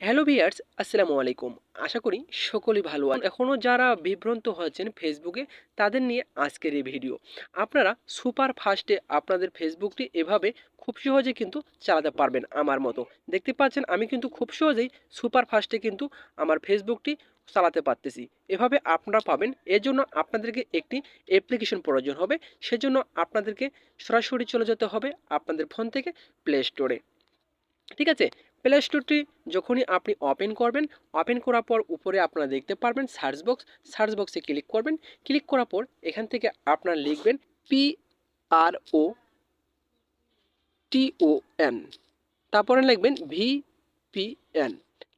Hello viewers, আসসালামু আলাইকুম। আশা করি সকলেই ভালো আছেন। এখনও যারা বিভ্রান্ত হয়েছেন ফেসবুকে, তাদের নিয়ে আজকের এই ভিডিও। আপনারা সুপার ফাস্টে আপনাদের ফেসবুকটি এভাবে খুব সহজে কিন্তু চালাতে পারবেন আমার মতো। দেখতে পাচ্ছেন, আমি কিন্তু খুব সহজেই সুপার ফাস্টে কিন্তু আমার ফেসবুকটি চালাতে পারতেছি। এভাবে আপনারা পাবেন। এর জন্য আপনাদেরকে একটি অ্যাপ্লিকেশন প্রয়োজন হবে। সেজন্য আপনাদেরকে সরাসরি চলে যেতে হবে আপনাদের ফোন থেকে প্লে স্টোরে। ঠিক আছে? প্লে স্টোরটি যখনই আপনি ওপেন করবেন ওপেন করার পর উপরে আপনারা দেখতে পারবেন সার্চ বক্স সার্চ বক্সে ক্লিক করবেন। ক্লিক করার পর এখান থেকে আপনারা লিখবেন পি আর ও টি ও এন তারপরে লিখবেন ভি পি এন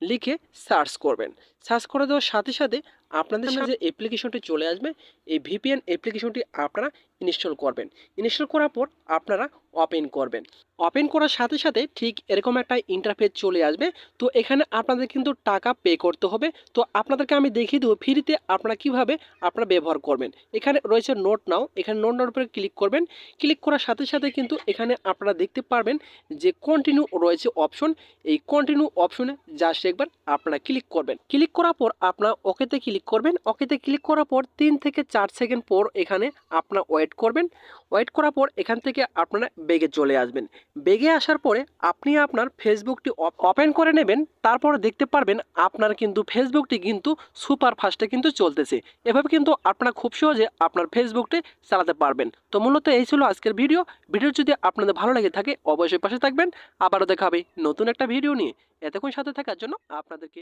লিখে সার্চ করবেন। সার্চ করে দেওয়ার সাথে সাথে আপনাদের সামনে যে অ্যাপ্লিকেশনটি চলে আসবে এই ভিপিএন অ্যাপ্লিকেশনটি আপনারা ইনস্টল করবেন। ইনস্টল করার পর আপনারা ওপেন করবেন। ওপেন করার সাথে সাথে ঠিক এরকম একটা ইন্টারফেস চলে আসবে। তো এখানে আপনাদের কিন্তু টাকা পে করতে হবে। তো আপনাদেরকে আমি দেখিয়ে দেবো ফ্রিতে আপনারা কীভাবে আপনারা ব্যবহার করবেন। এখানে রয়েছে নোট নাও এখানে নোট নাওর উপরে ক্লিক করবেন। ক্লিক করার সাথে সাথে কিন্তু এখানে আপনারা দেখতে পারবেন যে কন্টিনিউ রয়েছে অপশন এই কন্টিনিউ অপশনে জাস্ট একবার আপনারা ক্লিক করবেন। ক্লিক করার পর আপনারা ওকেতে ক্লিক করবেন। ওকেতে ক্লিক করার পর তিন থেকে চার সেকেন্ড পর এখানে আপনারা ওয়েট করবেন। ওয়েট করার পর এখান থেকে আপনারা বেগে চলে আসবেন। বেগে আসার পরে আপনি আপনার ফেসবুকটি ওপেন করে নেবেন। তারপর দেখতে পারবেন আপনার কিন্তু ফেসবুকটি কিন্তু সুপার ফাস্টে কিন্তু চলতেছে। এভাবে কিন্তু আপনারা খুব সহজে আপনার ফেসবুকটি চালাতে পারবেন। তো মূলত এই ছিল আজকের ভিডিও। ভিডিও যদি আপনাদের ভালো লেগে থাকে অবশ্যই পাশে থাকবেন। আবারও দেখা হবে নতুন একটা ভিডিও নিয়ে। এতক্ষণ সাথে থাকার জন্য আপনাদেরকে